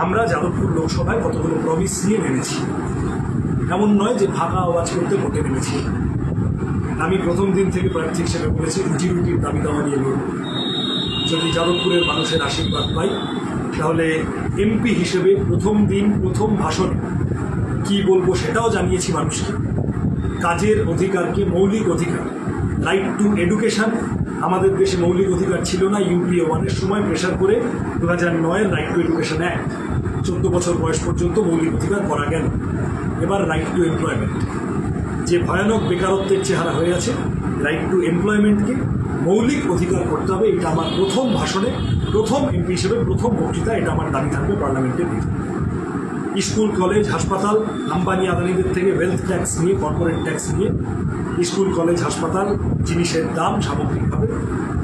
আমরা যাদবপুর লোকসভায় কতগুলো প্রমিস নিয়ে নেমেছি। এমন নয় যে ফাঁকা আওয়াজ করতে ভোটে নেমেছি। আমি প্রথম দিন থেকে প্রার্থী হিসেবে বলেছি রুটি রুটির দাবি দাওয়া নিয়ে লড়ব। যদি যাদবপুরের মানুষের আশীর্বাদ পাই, তাহলে এমপি হিসেবে প্রথম দিন, প্রথম ভাষণ কি বলব সেটাও জানিয়েছি মানুষকে। কাজের অধিকারকে মৌলিক অধিকার? রাইট টু এডুকেশন আমাদের দেশে মৌলিক অধিকার ছিল না, ইউপিএ ওয়ানের সময় প্রেশার করে দু হাজার নয়ের রাইট টু এডুকেশন অ্যাক্ট চোদ্দ বছর বয়স পর্যন্ত মৌলিক অধিকার করা গেল এবার রাইট টু এমপ্লয়মেন্ট যে ভয়ানক বেকারত্বের চেহারা হয়ে আছে রাইট টু এমপ্লয়মেন্টকে মৌলিক অধিকার করতে হবে, এটা আমার প্রথম ভাষণে, প্রথম এমপি হিসেবে প্রথম বক্তৃতা এটা আমার দাবি থাকবে পার্লামেন্টের ভিতরে স্কুল, কলেজ, হাসপাতাল, আম্বানি আদানিদের থেকে ওয়েলথ ট্যাক্স নিয়ে কর্পোরেট ট্যাক্স নিয়ে, স্কুল, কলেজ, হাসপাতাল, জিনিসের দাম সামগ্রিকভাবে,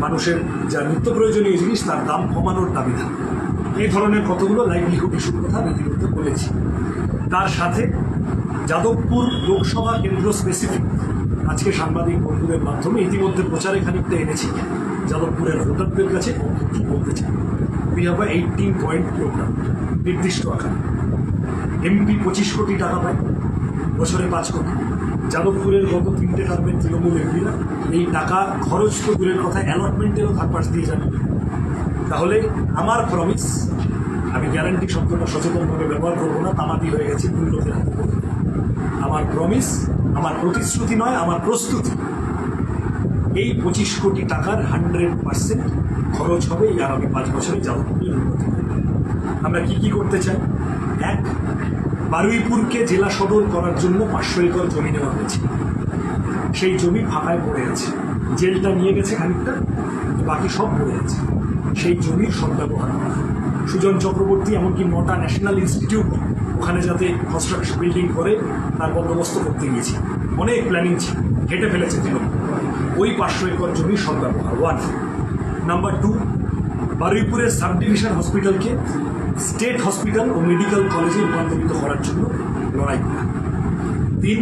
মানুষের যা নিত্য প্রয়োজনীয় জিনিস, তার দাম কমানোর দাবি থাকবে। এই ধরনের কতগুলো লাইভলিহুড ইস্যুর কথা আমি ইতিমধ্যে বলেছি। তার সাথে যাদবপুর লোকসভা কেন্দ্র স্পেসিফিক আজকে সাংবাদিক বন্ধুদের মাধ্যমে ইতিমধ্যে প্রচারে খানিকটা এনেছি। যাদবপুরের ভোটারদের কাছে কি বলতে চাই। We have eighteen point programme নির্দিষ্ট আকারে। এমপি পঁচিশ কোটি টাকা পায়, বছরে পাঁচ কোটি। যাদবপুরের গত তিনটে টার্মের তৃণমূল এমপিরা এই টাকা খরচ তো দূরের কথা অ্যালটমেন্টেরও পাশ দিয়ে যাবে। তাহলে আমার প্রমিস আমি গ্যারান্টি শব্দটা সচেতনভাবে ব্যবহার করব না তামাদি হয়ে গেছে লোকের হাতে। আমার প্রমিস আমার প্রতিশ্রুতি নয়, আমার প্রস্তুতি। এই পঁচিশ কোটি টাকার হান্ড্রেড পার্সেন্ট খরচ হবে এই আগামী পাঁচ বছরে যাদবপুরের উন্নতি আমরা কি কি করতে চাই? এক, বারুইপুরকে জেলা সদর করার জন্য পাঁচশো একর জমি নেওয়া হয়েছে। সেই জমি ফাঁকায় পড়ে আছে। জেলটা নিয়ে গেছে খানিকটা। বাকি সব পড়ে আছে সেই জমির সদ্ব্যবহার সুজন চক্রবর্তী এমনকি নটা ন্যাশনাল ইনস্টিটিউট ওখানে যাতে কনস্ট্রাকশন বিল্ডিং করে, তার বন্দোবস্ত করতে গিয়েছি। অনেক প্ল্যানিং ছিল হেঁটে ফেলেছে তৃণমূল ওই পাঁচশো একর জমির সদ্ব্যবহার ওয়ান নাম্বার টু বারুইপুরের সাব ডিভিশন হসপিটালকে স্টেট হসপিটাল ও মেডিকেল কলেজে রূপান্তরিত করার জন্য লড়াই করা। তিন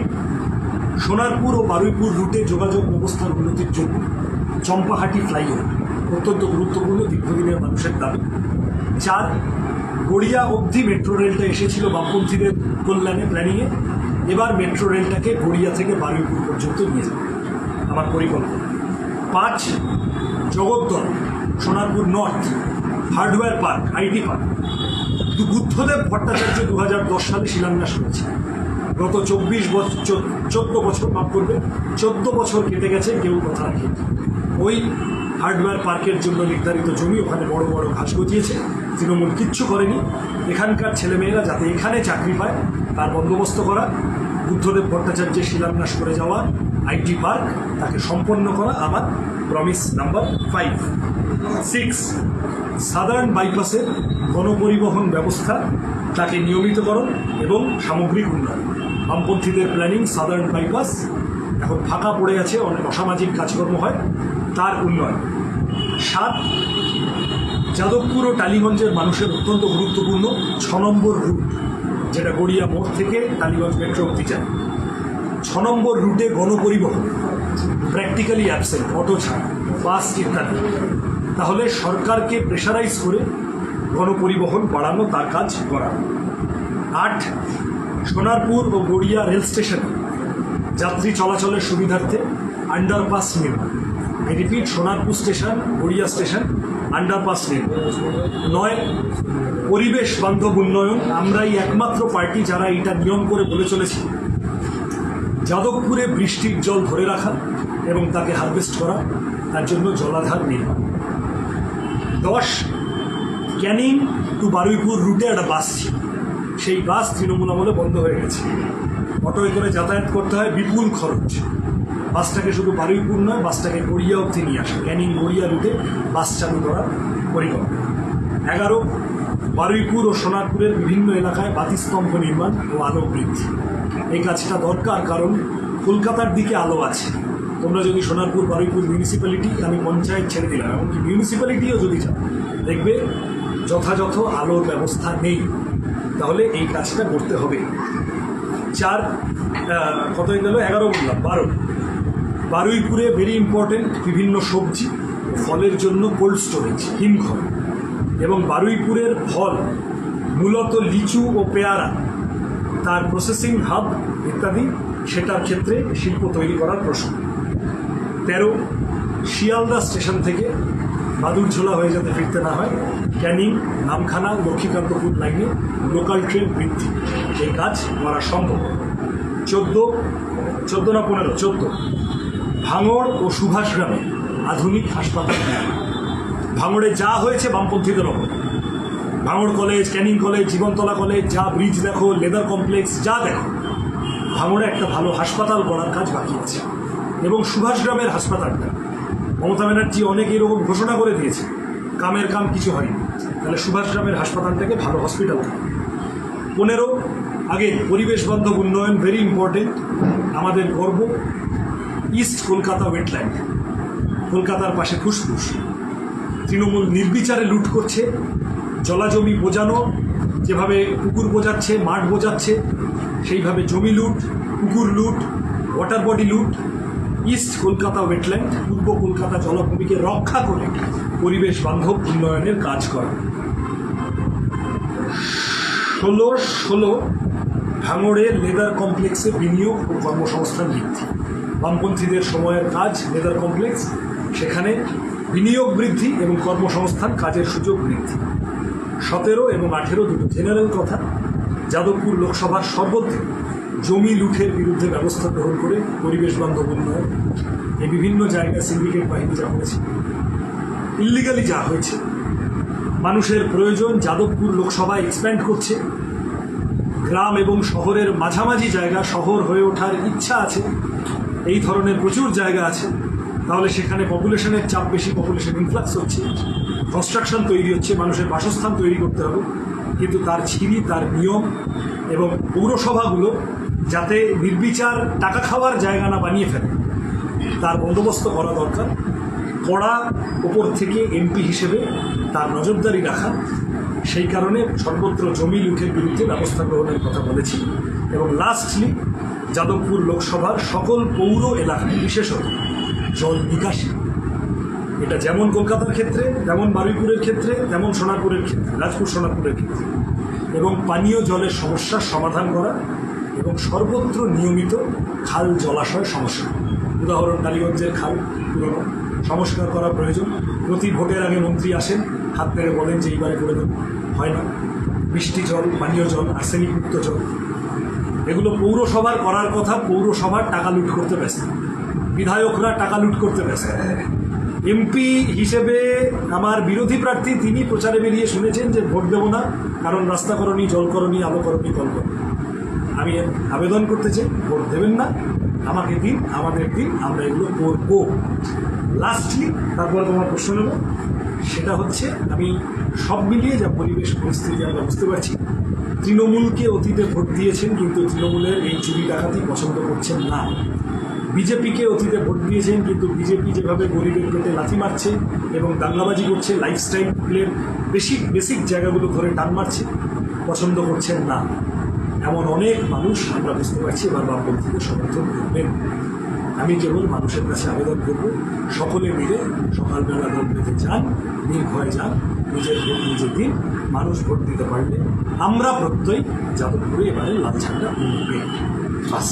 সোনারপুর ও বারুইপুর রুটে যোগাযোগ ব্যবস্থার উন্নতির জন্য চম্পাহাটি ফ্লাইওভার, অত্যন্ত গুরুত্বপূর্ণ দীর্ঘদিনের মানুষের দাবি। চার গড়িয়া অবধি মেট্রো রেলটা এসেছিল বামপন্থীদের কল্যাণে প্ল্যানিংয়ে, এবার মেট্রো রেলটাকে গড়িয়া থেকে বারুইপুর পর্যন্ত নিয়ে যাবে। আমার পরিকল্পনা। পাঁচ, Jagaddal, Sonarpur north, hardware park, IT park. Buddhadeb Bhattacharya দু হাজার দশ সালে শিলান্যাস করেছে। গত চব্বিশ বছর, চোদ্দ বছর মাফ করবে, চোদ্দ বছর কেটে গেছে, কেউ কথা রাখে ওই হার্ডওয়্যার পার্কের জন্য নির্ধারিত জমি, ওখানে বড় বড় ঘাস গজিয়েছে। তৃণমূল কিচ্ছু করেনি। এখানকার ছেলেমেয়েরা যাতে এখানে চাকরি পায়, তার বন্দোবস্ত করা, বুদ্ধদেব ভট্টাচার্যের শিলান্যাস করে যাওয়া, আইটি পার্ক, তাকে সম্পন্ন করা আমার প্রমিস নাম্বার ফাইভ সিক্স সাধারণ বাইপাসের গণপরিবহন ব্যবস্থা, তাকে নিয়মিতকরণ এবং সামগ্রিক উন্নয়ন। বামপন্থীদের প্ল্যানিং সাধারণ বাইপাস এখন ফাঁকা পড়ে আছে অনেক অসামাজিক কাজকর্ম হয়, তার উন্নয়ন। সাত, যাদবপুর ও টালিগঞ্জের মানুষের অত্যন্ত গুরুত্বপূর্ণ ছ নম্বর রুট, যেটা গড়িয়া মোড় থেকে টালিগঞ্জ মেট্রো অব্দি যায়। ছ নম্বর রুটে গণপরিবহন প্র্যাকটিক্যালি অ্যাবসেন্ট অটো ছাড়া বাস ইত্যাদি তাহলে সরকারকে প্রেশারাইজ করে গণপরিবহন বাড়ানো, তার কাজ করা। আট, সোনারপুর ও গড়িয়া রেল স্টেশনে যাত্রী চলাচলের সুবিধার্থে আন্ডারপাস নির্মাণ repeat Sonarpur station, Garia station underpass নির্মাণ নয়, পরিবেশ বান্ধব উন্নয়ন। আমরাই একমাত্র পার্টি যারা এটা নিয়ম করে বলে চলেছি। যাদবপুরে বৃষ্টির জল ধরে রাখা এবং তাকে হারভেস্ট করা, তার জন্য জলাধার নির্মাণ দশ, ক্যানিং টু বারুইপুর রুটে একটা বাস ছিল। সেই বাস তৃণমূল আমলে বন্ধ হয়ে গেছে। অটোয় করে যাতায়াত করতে হয় বিপুল খরচ। বাসটাকে শুধু বারুইপুর নয়, বাসটাকে গড়িয়া অবধি নিয়ে আসে। ক্যানিং গড়িয়া রুটে বাস চালু করার পরিকল্পনা। এগারো, বারুইপুর ও সোনারপুরের বিভিন্ন এলাকায় বাতিস্তম্ভ নির্মাণ ও আলো বৃদ্ধি। এই কাজটা দরকার কারণ কলকাতার দিকে আলো আছে। তোমরা যদি সোনারপুর, বারুইপুর মিউনিসিপ্যালিটি আমি পঞ্চায়েত ছেড়ে দিলাম, এমনকি মিউনিসিপ্যালিটিও যদি যাও দেখবে যথাযথ আলোর ব্যবস্থা নেই। তাহলে এই কাজটা করতে হবে। চার কত হয়ে গেল এগারো বললাম, বারো। বারুইপুরে ভেরি ইম্পর্টেন্ট বিভিন্ন সবজি, ফলের জন্য কোল্ড স্টোরেজ হিমঘর। এবং বারুইপুরের ফল মূলত লিচু ও পেয়ারা, তার প্রসেসিং হাব ইত্যাদি, সেটার ক্ষেত্রে শিল্প তৈরি করার প্রশ্ন। তেরো, শিয়ালদা স্টেশন থেকে বাদুরঝোলা হয়ে যাতে ফিরতে না হয়, ক্যানিং নামখানা লক্ষ্মীকান্তপুর লাইনে লোকাল ট্রেন বৃদ্ধি এই কাজ করা সম্ভব। চোদ্দ চোদ্দ না পনেরো, চোদ্দ। ভাঙড় ও সুভাষ গ্রামে আধুনিক হাসপাতাল। ভাঙড়ে যা হয়েছে বামপন্থীদের ওপর। ভাঙড় college Canning college Jibantala college যা ব্রিজ দেখো লেদার কমপ্লেক্স যা দেখো, ভাঙড়ে একটা ভালো হাসপাতাল করার কাজ বাকি আছে। এবং সুভাষ গ্রামের হাসপাতালটা মমতা ব্যানার্জি অনেক এরকম ঘোষণা করে দিয়েছে, কামের কাম কিছু হয়নি। তাহলে সুভাষ গ্রামের হাসপাতালটাকে ভালো হসপিটাল। পনেরো, আগে পরিবেশ বান্ধব উন্নয়ন ভেরি ইম্পর্টেন্ট আমাদের গর্ব ইস্ট কলকাতা ওয়েটল্যান্ড কলকাতার পাশে ফুসফুস তৃণমূল নির্বিচারে লুট করছে, জলাজমি বোঝানো, যেভাবে পুকুর বোঝাচ্ছে, মাঠ বোঝাচ্ছে, সেইভাবে জমি লুট পুকুর লুট ওয়াটার বডি লুট ইস্ট কলকাতা ওয়েটল্যান্ড পূর্ব কলকাতা জলাভূমিকে রক্ষা করে পরিবেশ বান্ধব উন্নয়নের কাজ করে। ষোলো ষোলো ভাঙড়ে লেদার কমপ্লেক্সে বিনিয়োগ ও কর্মসংস্থান বৃদ্ধি। বামপন্থীদের সময়ের কাজ লেদার কমপ্লেক্স, সেখানে বিনিয়োগ বৃদ্ধি এবং কর্মসংস্থান কাজের সুযোগ বৃদ্ধি। সতেরো এবং আঠেরো দুটো জেনারেল কথা। যাদবপুর লোকসভার সর্বত্র জমি লুঠের বিরুদ্ধে ব্যবস্থা গ্রহণ করে পরিবেশ বান্ধব উন্নয়ন। এই বিভিন্ন জায়গায় সিন্ডিকেট বাহিনী যা হয়েছে ইল্লিগালি যা হয়েছে। মানুষের প্রয়োজন যাদবপুর লোকসভা এক্সপ্যান্ড করছে। গ্রাম এবং শহরের মাঝামাঝি জায়গা শহর হয়ে ওঠার ইচ্ছা আছে। এই ধরনের প্রচুর জায়গা আছে। তাহলে সেখানে পপুলেশনের চাপ বেশি পপুলেশন ইনফ্লাক্স হচ্ছে। কনস্ট্রাকশন তৈরি হচ্ছে, মানুষের বাসস্থান তৈরি করতে হবে। কিন্তু তার ছিরি তার নিয়ম এবং পৌরসভাগুলো যাতে নির্বিচার টাকা খাওয়ার জায়গা না বানিয়ে ফেলে, তার বন্দোবস্ত করা দরকার। কড়া ওপর থেকে এমপি হিসেবে তার নজরদারি রাখা, সেই কারণে সর্বত্র জমি লুঠের বিরুদ্ধে ব্যবস্থা গ্রহণের কথা বলেছি। এবং লাস্টলি যাদবপুর লোকসভার সকল পৌর এলাকায় বিশেষত জল নিকাশি। এটা যেমন কলকাতার ক্ষেত্রে, তেমন বারুইপুরের ক্ষেত্রে, তেমন সোনারপুরের ক্ষেত্রে, রাজপুর সোনারপুরের ক্ষেত্রে। এবং পানীয় জলের সমস্যার সমাধান করা এবং সর্বত্র নিয়মিত খাল জলাশয় সমস্যা। উদাহরণ কালীগঞ্জের খাল, পুরনো। সংস্কার করা প্রয়োজন। প্রতি ভোটের আগে মন্ত্রী আসেন, হাত মেরে বলেন যে এইবারে করে দেব। হয় না। বৃষ্টি জল, পানীয় জল, আর্সেনিকমুক্ত জল। এগুলো পৌরসভার করার কথা, পৌরসভার টাকা লুট করতে ব্যস্ত। বিধায়করা টাকা লুট করতে ব্যস্ত। এমপি হিসেবে আমার বিরোধী প্রার্থী, তিনি প্রচারে বেরিয়ে শুনেছেন যে ভোট দেবো না, কারণ রাস্তা করণী, জল করণী, আলো করণী, কল করণী। আমি আবেদন করতে চাই, ভোট দেবেন না। আমাকে দিন, আমাদের দিন, আমরা এগুলো করব। লাস্টলি তারপরে তোমার প্রশ্ন নেব সেটা হচ্ছে, আমি সব মিলিয়ে যা পরিবেশ পরিস্থিতি আমরা বুঝতে পারছি, তৃণমূলকে অতীতে ভোট দিয়েছেন, কিন্তু তৃণমূলের এই চুরি ডাকাতি পছন্দ করছেন না। বিজেপিকে অতীতে ভোট দিয়েছেন, কিন্তু বিজেপি যেভাবে গরিবের পেটে লাথি মারছে এবং দাঙ্গাবাজি করছে লাইফস্টাইলের বেসিক বেসিক জায়গাগুলো ধরে টান মারছে, পছন্দ করছেন না। এমন অনেক মানুষ আমরা বুঝতে পারছি এবার বামপন্থীকে সমর্থন করবেন। আমি কেবল মানুষের কাছে আবেদন করব, সকলে মিলে সকালবেলা ভোট পেতে যান নির্ভয় যান, নিজের ভোট নিজে দিন, মানুষ ভোট দিতে পারলে আমরা প্রত্যয় যাদবপুরে এবারে লাল ঝান্ডা উঠবে বাস।